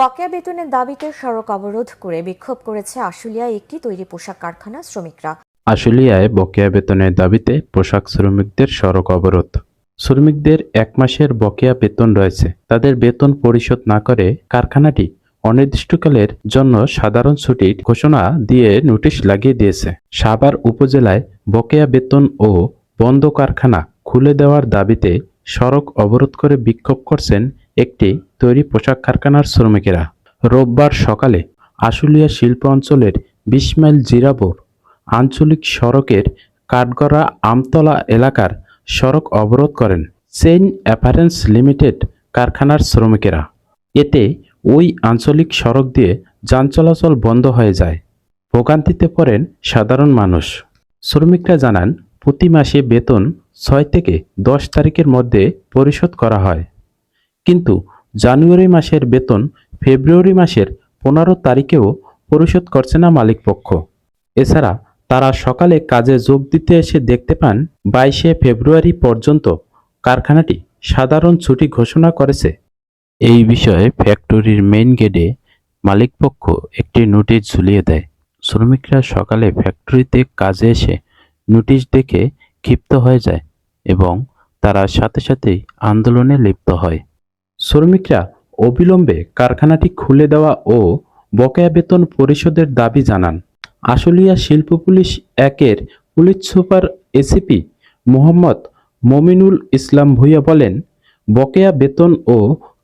বকেয়া বেতনের দাবিতে সড়ক অবরোধ করে বিক্ষোভ করেছে আশুলিয়ায় একটি তৈরি পোশাক কারখানা শ্রমিকরা। আশুলিয়ায় বকেয়া বেতনের দাবিতে পোশাক শ্রমিকদের সড়ক অবরোধ। শ্রমিকদের এক মাসের বকেয়া বেতন রয়েছে। তাদের বেতন পরিশোধ না করে কারখানাটি অনির্দিষ্টকালের জন্য সাধারণ ছুটির ঘোষণা দিয়ে নোটিশ লাগিয়ে দিয়েছে। সাভার উপজেলায় বকেয়া বেতন ও বন্ধ কারখানা খুলে দেওয়ার দাবিতে সড়ক অবরোধ করে বিক্ষোভ করছেন একটি তৈরি পোশাক কারখানার শ্রমিকেরা। রোববার সকালে আশুলিয়া শিল্প অঞ্চলের বিশ মাইল জিরাবোর আঞ্চলিক সড়কের কাঠগড়া আমতলা এলাকার সড়ক অবরোধ করেন চেইন অ্যাপারেন্স লিমিটেড কারখানার শ্রমিকেরা। এতে ওই আঞ্চলিক সড়ক দিয়ে যান চলাচল বন্ধ হয়ে যায়। ভোগান্তিতে পড়েন সাধারণ মানুষ। শ্রমিকরা জানান, প্রতি মাসে বেতন ছয় থেকে দশ তারিখের মধ্যে পরিশোধ করা হয়। কিন্তু জানুয়ারি মাসের বেতন ফেব্রুয়ারি মাসের পনেরো তারিখেও পরিশোধ করছে না মালিকপক্ষ। এছাড়া তারা সকালে কাজে যোগ দিতে এসে দেখতে পান, বাইশে ফেব্রুয়ারি পর্যন্ত কারখানাটি সাধারণ ছুটি ঘোষণা করেছে। এই বিষয়ে ফ্যাক্টরির মেইন গেটে মালিকপক্ষ একটি নোটিশ ঝুলিয়ে দেয়। শ্রমিকরা সকালে ফ্যাক্টরিতে কাজে এসে নোটিশ দেখে ক্ষিপ্ত হয়ে যায় এবং তারা সাথে সাথেই আন্দোলনে লিপ্ত হয়। শ্রমিকরা অবিলম্বে কারখানাটি খুলে দেওয়া ও বকেয়া বেতন পরিশোধের দাবি জানান। আশুলিয়া শিল্প পুলিশ একের police super ACP Mohammad Mominul Islam Bhuiyan বলেন, বকেয়া বেতন ও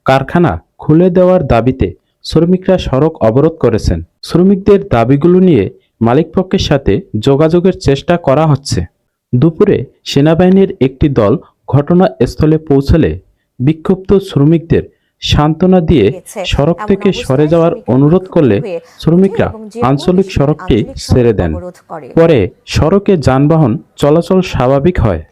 কারখানা খুলে দেওয়ার দাবিতে শ্রমিকরা সড়ক অবরোধ করেছেন। শ্রমিকদের দাবিগুলো নিয়ে মালিকপক্ষের সাথে যোগাযোগের চেষ্টা করা হচ্ছে। দুপুরে সেনাবাহিনীর একটি দল ঘটনাস্থলে পৌঁছলে বিক্ষুব্ধ শ্রমিকদের সান্ত্বনা দিয়ে সড়ক থেকে সরে যাওয়ার অনুরোধ করলে শ্রমিকরা আঞ্চলিক সড়কটি ছেড়ে দেন। পরে সড়কে যানবাহন চলাচল স্বাভাবিক হয়।